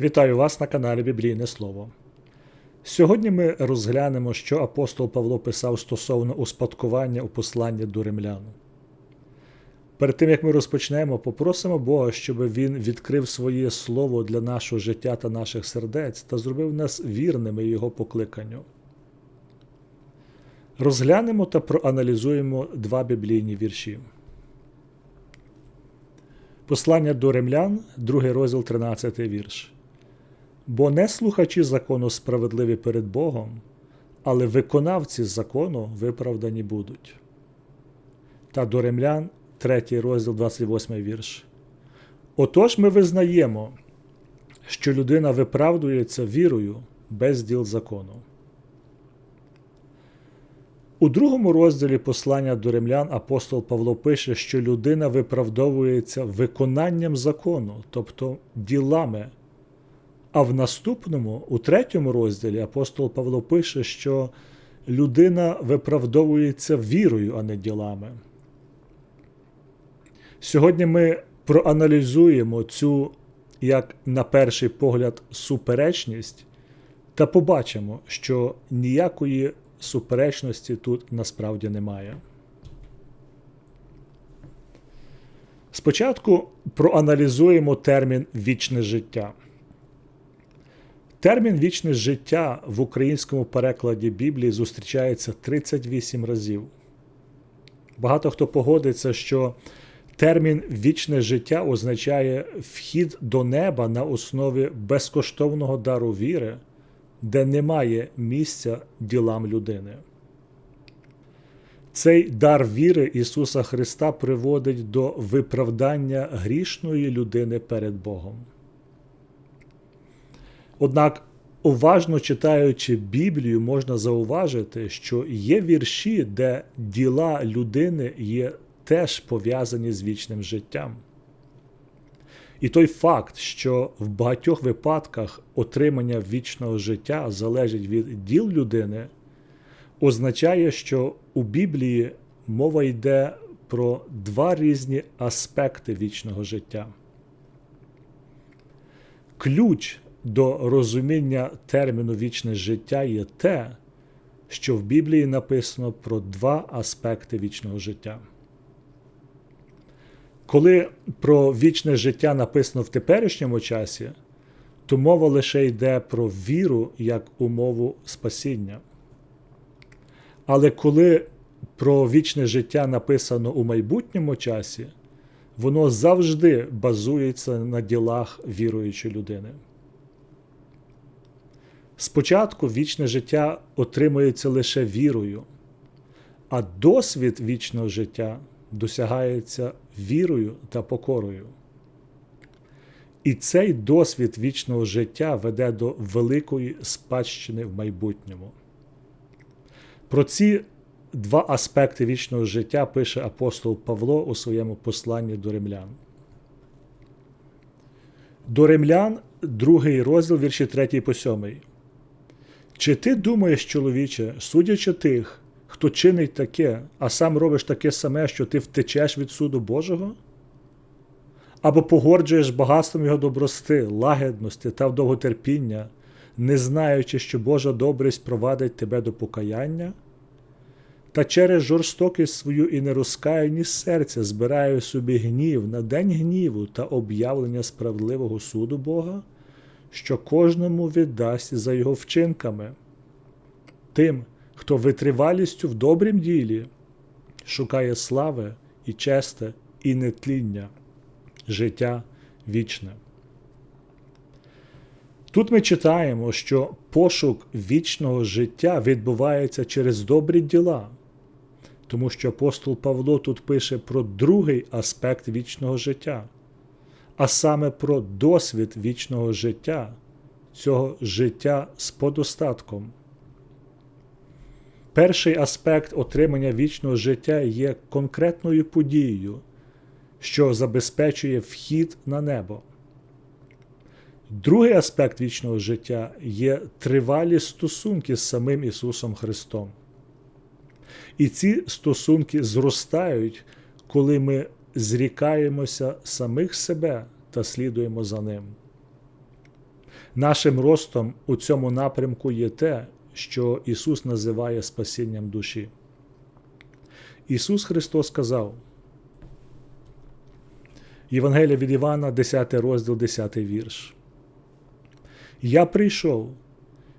Вітаю вас на каналі Біблійне Слово. Сьогодні ми розглянемо, що апостол Павло писав стосовно успадкування у посланні до римлян. Перед тим як ми розпочнемо, попросимо Бога, щоб Він відкрив своє слово для нашого життя та наших сердець та зробив нас вірними Його покликанню. Розглянемо та проаналізуємо два біблійні вірші. Послання до римлян, другий розділ 13 вірш. Бо не слухачі закону справедливі перед Богом, але виконавці закону виправдані будуть. Та до римлян, 3 розділ 28 вірш. Отож ми визнаємо, що людина виправдується вірою без діл закону. У другому розділі послання до римлян апостол Павло пише, що людина виправдовується виконанням закону, тобто ділами. А в наступному, у третьому розділі, апостол Павло пише, що людина виправдовується вірою, а не ділами. Сьогодні ми проаналізуємо цю, як на перший погляд, суперечність та побачимо, що ніякої суперечності тут насправді немає. Спочатку проаналізуємо термін вічне життя. Термін вічне життя в українському перекладі Біблії зустрічається 38 разів. Багато хто погодиться, що термін вічне життя означає вхід до неба на основі безкоштовного дару віри де немає місця ділам людини. Цей дар віри Ісуса Христа приводить до виправдання грішної людини перед Богом. Однак, уважно читаючи Біблію, можна зауважити, що є вірші, де діла людини є теж пов'язані з вічним життям. І той факт, що в багатьох випадках отримання вічного життя залежить від діл людини, означає, що у Біблії мова йде про два різні аспекти вічного життя. Ключ до розуміння терміну вічне життя є те, що в Біблії написано про два аспекти вічного життя. Коли про вічне життя написано в теперішньому часі, то мова лише йде про віру як умову спасіння. Але коли про вічне життя написано у майбутньому часі, воно завжди базується на ділах віруючої людини. Спочатку вічне життя отримується лише вірою, а досвід вічного життя досягається вірою та покорою. І цей досвід вічного життя веде до великої спадщини в майбутньому. Про ці два аспекти вічного життя пише апостол Павло у своєму посланні до римлян. До римлян, другий розділ вірші 3 по 7. Чи ти думаєш, чоловіче, судячи тих, хто чинить таке, а сам робиш таке саме, що ти втечеш від суду Божого? Або погоджуєш багатством його добрости, лагідності та довготерпіння, не знаючи, що Божа добрість провадить тебе до покаяння? Та через жорстокість свою і нерозкаяність серця збираю собі гнів на день гніву та об'явлення справедливого суду Бога, що кожному віддасть за його вчинками. Тим, хто витривалістю в добрім ділі шукає слави і честе, і нетління, життя вічне. Тут ми читаємо, що пошук вічного життя відбувається через добрі діла, тому що апостол Павло тут пише про другий аспект вічного життя, а саме про досвід вічного життя, цього життя з подостатком. Перший аспект отримання вічного життя є конкретною подією, що забезпечує вхід на небо. Другий аспект вічного життя є тривалі стосунки з самим Ісусом Христом. І ці стосунки зростають, коли ми зрікаємося самих себе та слідуємо за Ним. Нашим ростом у цьому напрямку є те, що Ісус називає спасінням душі. Ісус Христос сказав, Євангелія від Івана, 10 розділ, 10 вірш. Я прийшов,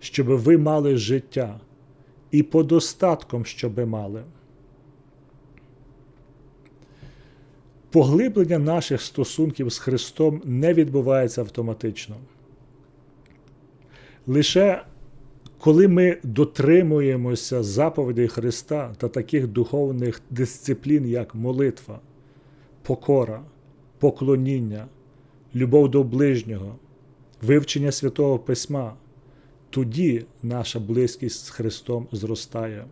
щоб ви мали життя і подостатком, щоби мали. Поглиблення наших стосунків з Христом не відбувається автоматично. Лише коли ми дотримуємося заповідей Христа та таких духовних дисциплін, як молитва, покора, поклоніння, любов до ближнього, вивчення Святого Письма, тоді наша близькість з Христом зростає.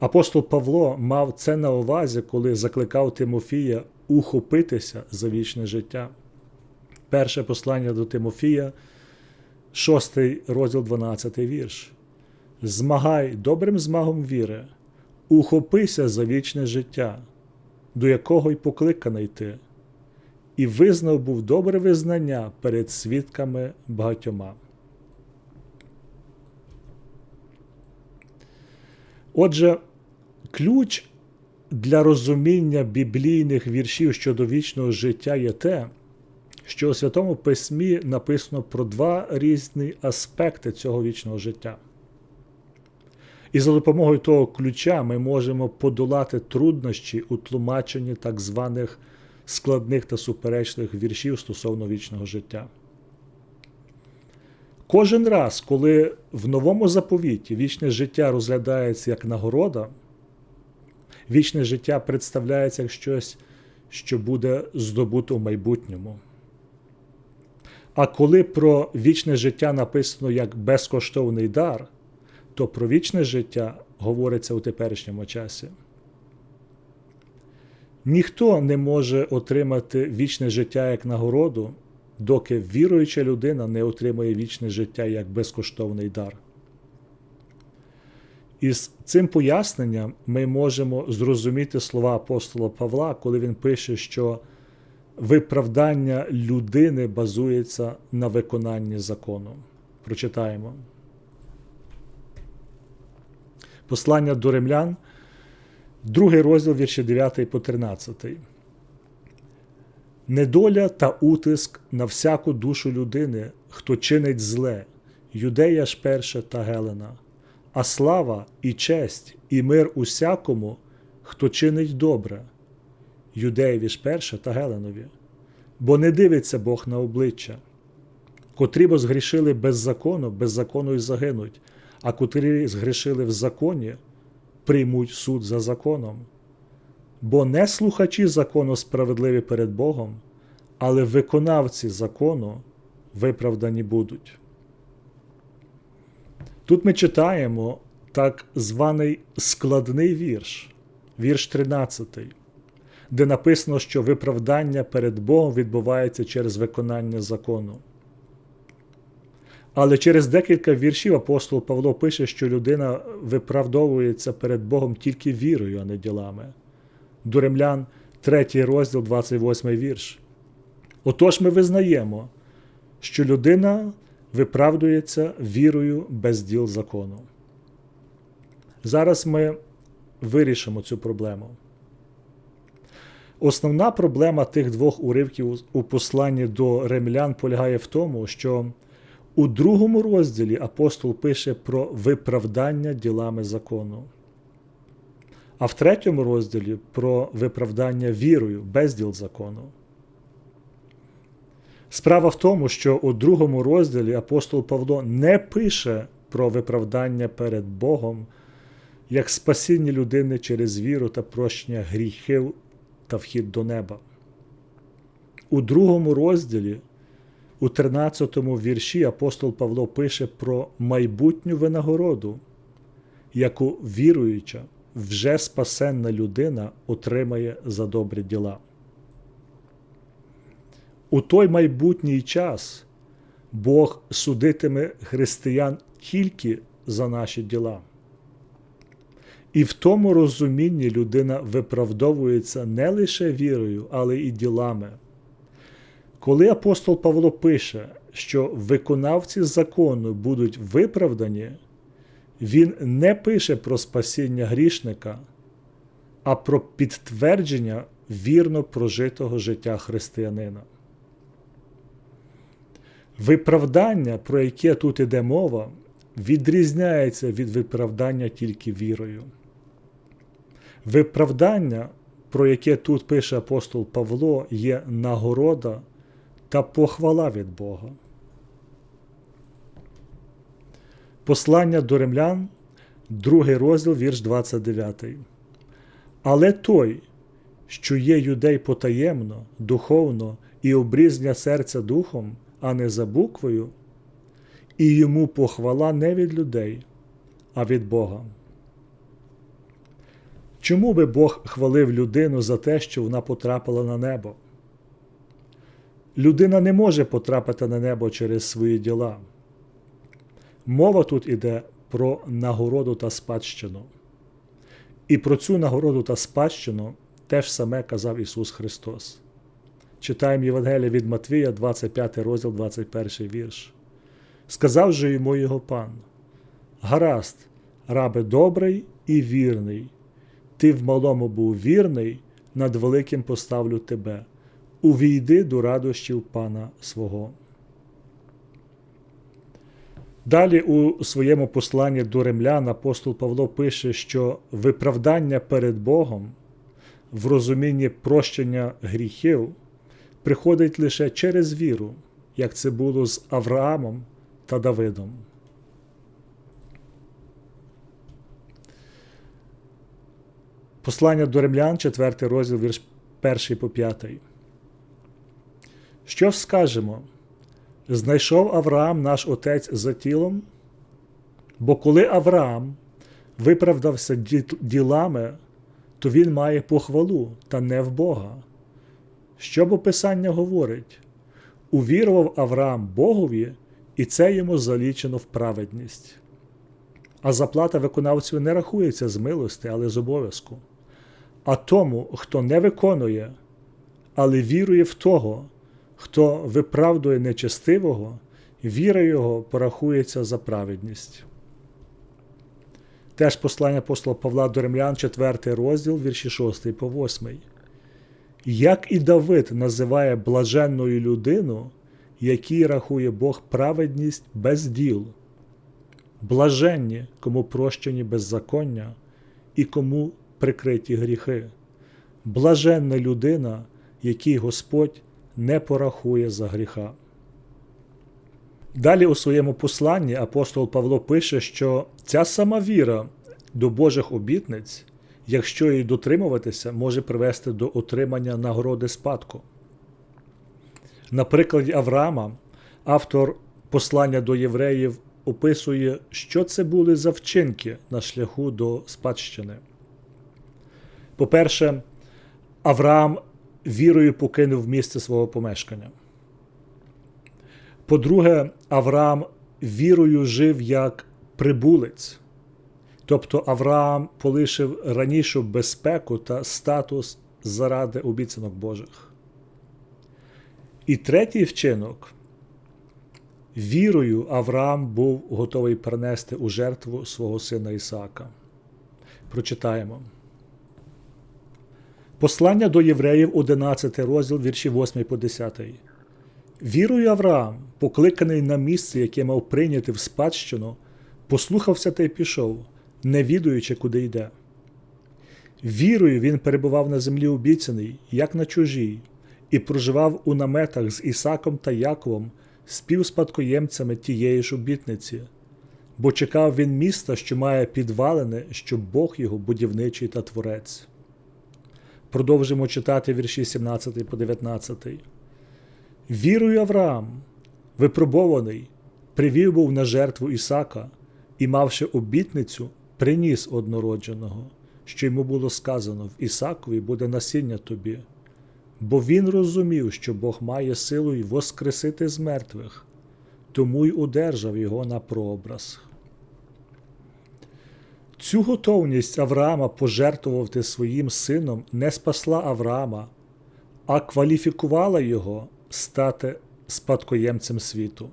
Апостол Павло мав це на увазі, коли закликав Тимофія ухопитися за вічне життя. Перше послання до Тимофія, 6 розділ 12 вірш. Змагай добрим змагом віри, ухопися за вічне життя, до якого й покликаний ти, і визнав був добре визнання перед свідками багатьома. Отже, ключ для розуміння біблійних віршів щодо вічного життя є те, що у Святому Письмі написано про два різні аспекти цього вічного життя. І за допомогою того ключа ми можемо подолати труднощі у тлумаченні так званих складних та суперечних віршів стосовно вічного життя. Кожен раз, коли в новому заповіті вічне життя розглядається як нагорода, вічне життя представляється як щось, що буде здобуто в майбутньому. А коли про вічне життя написано як безкоштовний дар, то про вічне життя говориться у теперішньому часі. Ніхто не може отримати вічне життя як нагороду, доки віруюча людина не отримує вічне життя як безкоштовний дар. Із цим поясненням ми можемо зрозуміти слова апостола Павла, коли він пише, що виправдання людини базується на виконанні закону. Прочитаємо. Послання до римлян, другий розділ вірші 9 по 13. Недоля та утиск на всяку душу людини, хто чинить зле, юдея ж перша та Гелена, а слава і честь, і мир усякому, хто чинить добре, юдеєві ж перша та Геленові, бо не дивиться Бог на обличчя, котрі бо згрішили без закону, без закону й загинуть, а котрі згрішили в законі, приймуть суд за законом. Бо не слухачі закону справедливі перед Богом, але виконавці закону виправдані будуть. Тут ми читаємо так званий складний вірш, вірш 13, де написано, що виправдання перед Богом відбувається через виконання закону. Але через декілька віршів апостол Павло пише, що людина виправдовується перед Богом тільки вірою, а не ділами. До римлян, 3 розділ, 28 вірш. Отож ми визнаємо, що людина виправдується вірою без діл закону. Зараз ми вирішимо цю проблему. Основна проблема тих двох уривків у посланні до римлян полягає в тому, що у другому розділі апостол пише про виправдання ділами закону, а в третьому розділі про виправдання вірою без діл закону. Справа в тому, що у другому розділі апостол Павло не пише про виправдання перед Богом як спасіння людини через віру та прощення гріхів та вхід до неба. У другому розділі, у 13 вірші, апостол Павло пише про майбутню винагороду, яку віруюча, вже спасенна людина отримає за добрі діла. У той майбутній час Бог судитиме християн тільки за наші діла. І в тому розумінні людина виправдовується не лише вірою, але і ділами. Коли апостол Павло пише, що виконавці закону будуть виправдані, він не пише про спасіння грішника, а про підтвердження вірно прожитого життя християнина. Виправдання, про яке тут іде мова, відрізняється від виправдання тільки вірою. Виправдання, про яке тут пише апостол Павло, є нагорода та похвала від Бога. Послання до римлян, другий розділ, вірш 29. Але той, що є юдей потаємно, духовно і обрізня серця духом, а не за буквою, і йому похвала не від людей, а від Бога. Чому би Бог хвалив людину за те, що вона потрапила на небо? Людина не може потрапити на небо через свої діла. Мова тут іде про нагороду та спадщину. І про цю нагороду та спадщину теж саме казав Ісус Христос. Читаємо Євангелія від Матвія, 25 розділ, 21 вірш. Сказав же йому його пан: Гаразд, рабе добрий і вірний, ти в малому був вірний, над великим поставлю тебе. Увійди до радощів пана свого. Далі у своєму посланні до римлян апостол Павло пише, що виправдання перед Богом в розумінні прощення гріхів приходить лише через віру, як це було з Авраамом та Давидом. Послання до римлян, 4 розділ, вірш 1 по 5. Що скажемо? Знайшов Авраам наш отець за тілом? Бо коли Авраам виправдався ділами, то він має похвалу та не в Бога. Що бо Писання говорить? Увірував Авраам Богові, і це йому залічено в праведність. А заплата виконавцю не рахується з милости, але з обов'язку. А тому, хто не виконує, але вірує в того, хто виправдує нечестивого, віра його порахується за праведність. Теж послання апостола Павла до Римлян, 4 розділ, вірші 6 по 8. Як і Давид називає блаженною людину, якій рахує Бог праведність без діл, блаженні, кому прощені беззаконня і кому прикриті гріхи, блаженна людина, якій Господь не порахує за гріха. Далі у своєму посланні апостол Павло пише, що ця сама віра до Божих обітниць, якщо її дотримуватися, може привести до отримання нагороди спадку. На прикладі Авраама автор послання до євреїв описує, що це були за вчинки на шляху до спадщини. По-перше, Авраам вірою покинув місце свого помешкання. По-друге, Авраам вірою жив як прибулець, тобто Авраам полишив ранішу безпеку та статус заради обіцянок Божих. І третій вчинок. Вірою Авраам був готовий принести у жертву свого сина Ісаака. Прочитаємо. Послання до євреїв, 11 розділ, вірші 8 по 10. Вірою Авраам, покликаний на місце, яке мав прийняти в спадщину, послухався та й пішов, не відуючи, куди йде. Вірою він перебував на землі обіцяний, як на чужій, і проживав у наметах з Ісаком та Яковом, співспадкоємцями тієї ж обітниці, бо чекав він міста, що має підвалене, що Бог його будівничий та творець. Продовжимо читати вірші 17 по 19. Вірою Авраам, випробований, привів був на жертву Ісака і, мавши обітницю, приніс однородженого, що йому було сказано: в Ісакові буде насіння тобі. Бо він розумів, що Бог має силу й воскресити з мертвих, тому й удержав його на прообраз. Цю готовність Авраама пожертвувати своїм сином не спасла Авраама, а кваліфікувала його стати спадкоємцем світу.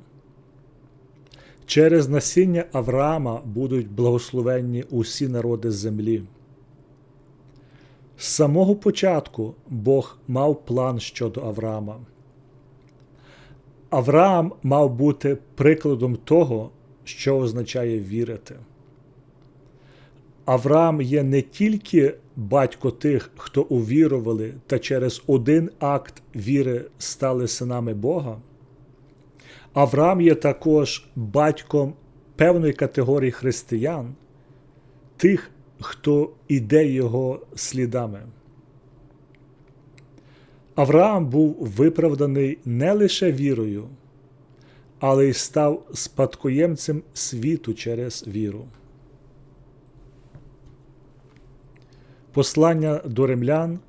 Через насіння Авраама будуть благословенні усі народи землі. З самого початку Бог мав план щодо Авраама. Авраам мав бути прикладом того, що означає вірити. Авраам є не тільки батько тих, хто увірували та через один акт віри стали синами Бога. Авраам є також батьком певної категорії християн, тих, хто іде його слідами. Авраам був виправданий не лише вірою, але й став спадкоємцем світу через віру. Послання до римлян,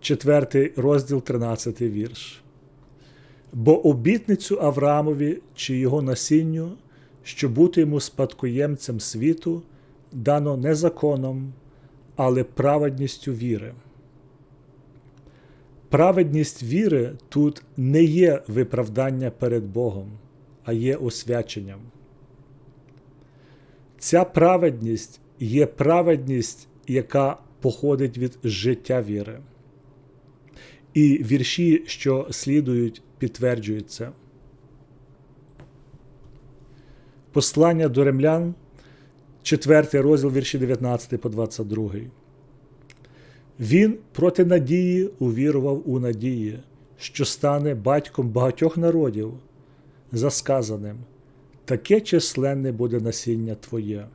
4 розділ 13 вірш. Бо обітницю Авраамові чи його насінню, що бути йому спадкоємцем світу, дано не законом, але праведністю віри. Праведність віри тут не є виправдання перед Богом, а є освяченням. Ця праведність є праведність, яка походить від життя віри. І вірші, що слідують, підтверджують це. Послання до римлян, 4 розділ вірші 19 по 22. Він проти надії увірував у надії, що стане батьком багатьох народів, за сказаним, таке численне буде насіння Твоє.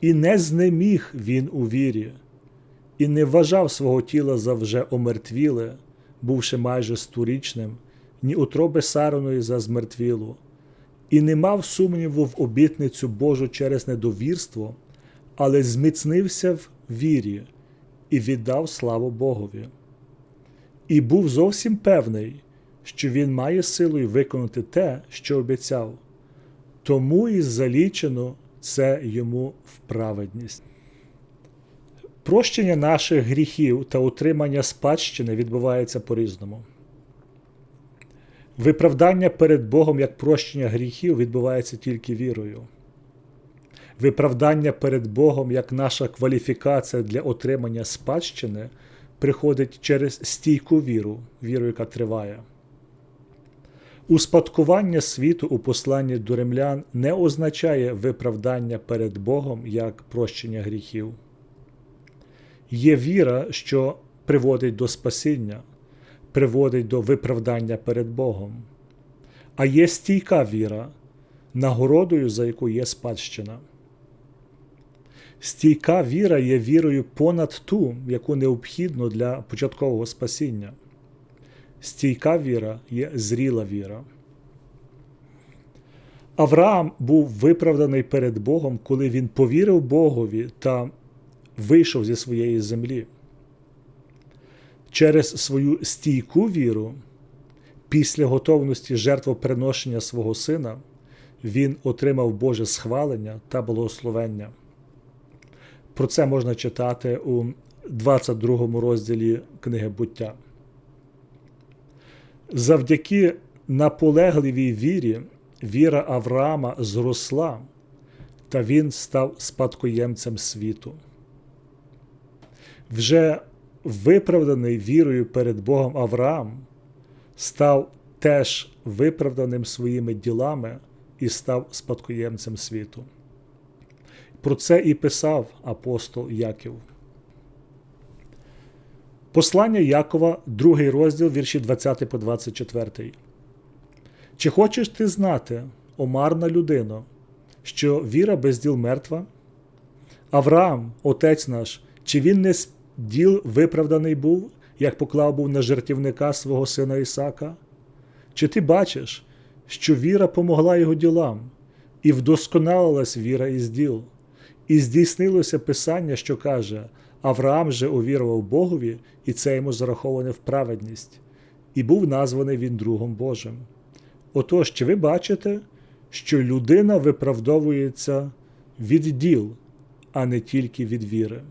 І не знеміг він у вірі, і не вважав свого тіла за вже омертвіле, бувши майже сторічним, ні утроби Сароної за змертвілу, і не мав сумніву в обітницю Божу через недовірство, але зміцнився в вірі і віддав славу Богові. І був зовсім певний, що він має силою виконати те, що обіцяв, тому і залічено це йому в праведність. Прощення наших гріхів та утримання спадщини відбувається по-різному. Виправдання перед Богом як прощення гріхів відбувається тільки вірою. Виправдання перед Богом як наша кваліфікація для отримання спадщини приходить через стійку віру, віру, яка триває. Успадкування світу у посланні до римлян не означає виправдання перед Богом як прощення гріхів. Є віра, що приводить до спасіння, приводить до виправдання перед Богом, а є стійка віра, нагородою, за яку є спадщина. Стійка віра є вірою понад ту, яку необхідно для початкового спасіння. Стійка віра є зріла віра. Авраам був виправданий перед Богом, коли він повірив Богові та вийшов зі своєї землі. Через свою стійку віру, після готовності жертвоприношення свого сина, він отримав Боже схвалення та благословення. Про це можна читати у 22 розділі книги буття. Завдяки наполегливій вірі віра Авраама зросла, та він став спадкоємцем світу. Вже виправданий вірою перед Богом Авраам став теж виправданим своїми ділами і став спадкоємцем світу. Про це і писав апостол Яків. Послання Якова, другий розділ вірші 20 по 24. Чи хочеш ти знати, омарна людино, що віра без діл мертва? Авраам, отець наш, чи він не з діл виправданий був, як поклав був на жертівника свого сина Ісака? Чи ти бачиш, що віра помогла його ділам, і вдосконалилась віра із діл? І здійснилося Писання, що каже: Авраам же увірував Богові, і це йому зараховане в праведність, і був названий він другом Божим. Отож, чи ви бачите, що людина виправдовується від діл, а не тільки від віри?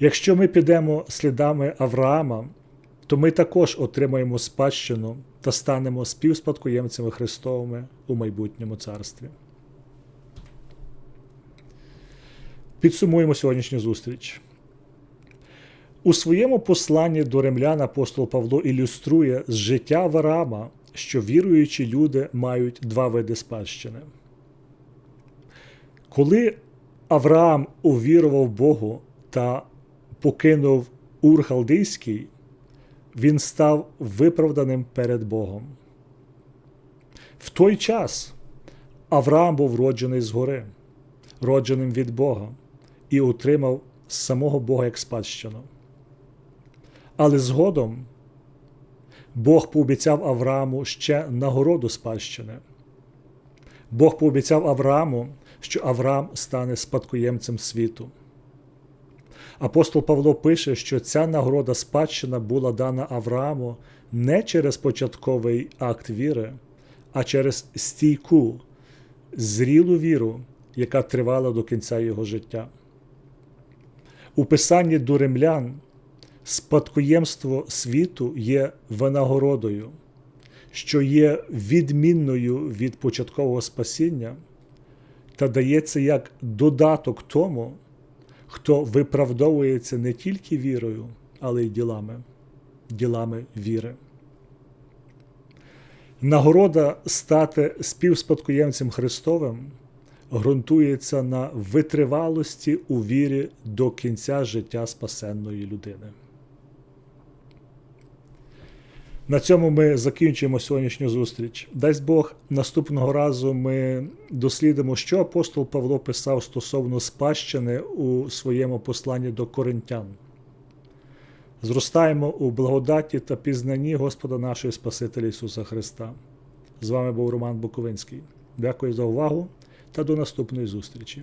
Якщо ми підемо слідами Авраама, то ми також отримаємо спадщину та станемо співспадкоємцями Христовими у майбутньому царстві. Підсумуємо сьогоднішню зустріч. У своєму посланні до римлян апостол Павло ілюструє з життя Авраама, що віруючі люди мають два види спадщини. Коли Авраам увірував Богу та покинув Ур Халдейський, він став виправданим перед Богом. В той час Авраам був роджений згори, родженим від Бога, і отримав самого Бога як спадщину. Але згодом Бог пообіцяв Аврааму ще нагороду спадщини. Бог пообіцяв Аврааму, що Авраам стане спадкоємцем світу. Апостол Павло пише, що ця нагорода спадщина була дана Аврааму не через початковий акт віри, а через стійку, зрілу віру, яка тривала до кінця його життя. У писанні до римлян спадкоємство світу є винагородою, що є відмінною від початкового спасіння та дається як додаток тому, хто виправдовується не тільки вірою, але й ділами, ділами віри. Нагорода стати співспадкоємцем Христовим ґрунтується на витривалості у вірі до кінця життя спасенної людини. На цьому ми закінчуємо сьогоднішню зустріч. Дасть Бог, наступного разу ми дослідимо, що апостол Павло писав стосовно спадщини у своєму посланні до коринтян. Зростаємо у благодаті та пізнанні Господа нашого Спасителя Ісуса Христа. З вами був Роман Буковинський. Дякую за увагу та до наступної зустрічі.